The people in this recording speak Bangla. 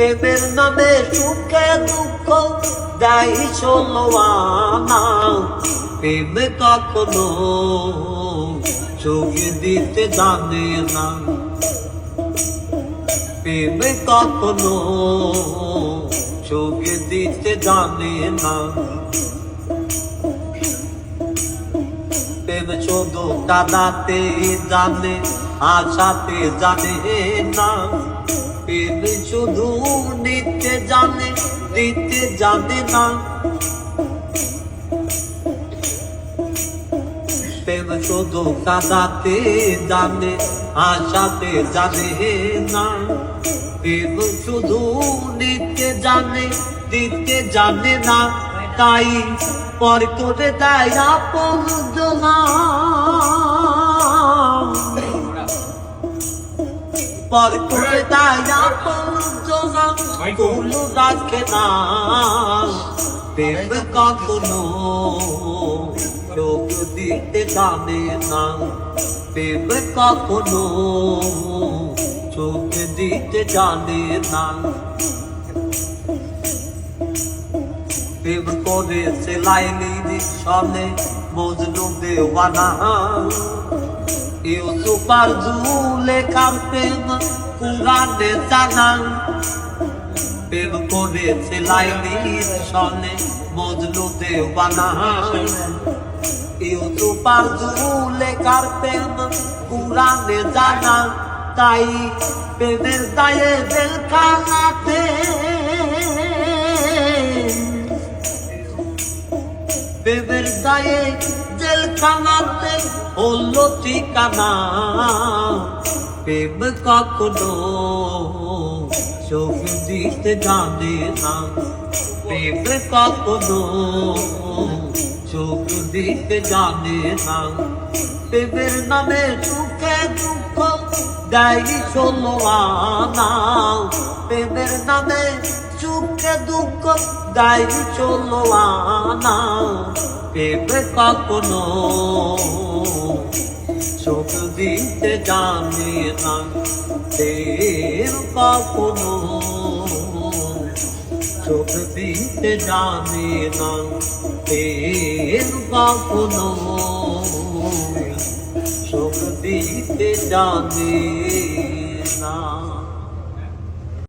প্রেমের নামে সুখে দুঃখ দেয় ষোলো প্রেম কখনো চোখে দিতে জানে না। প্রেম কখনো চোখে দিতে জানে না। শুধু কাদাতে জানে আশাতে জানে না। প্রেম শুধু নিতে জানে দিতে জানে না। প্রেম শুধু কাদাতে জানে, আশাতে জানে না। প্রেম শুধু নিতে জানে দিতে জানে না। তাই পর করে দেয় আপন পর করে দেয় আপন ফুল রাখে না। প্রেম কখনো চোখ দিতে জানে না। প্রেম কখনো চোখ দিতে জানে না। প্রেম করেছে লাইলি সনে মজনু দেওয়ানা ইউসুফার জুলে খার প্রেম কুরানে জানা প্রেম করেছে লাইলির সনে মজনু দেওয়ানা ইউসুফার জুলে খার প্রেম কুরানে জানা তাই প্রেমের দায়ে দিল প্রেমের দায়ে জেলখানাতে হলো ঠিকানা প্রেম কখনো চোখ দিতে জানে না। প্রেম কখনো চোখ দিতে জানে না। প্রেমের নামে সুখে দুঃখ দেয় ষোলো আনা। প্রেমের নামে সুখে দুঃখ দেয় ষোলো আনা। প্রেম কখনো চোখ দিতে জানে না প্রেম কখনো চোখ দিতে জানে না প্রেম কখনো চোখ দিতে জানে।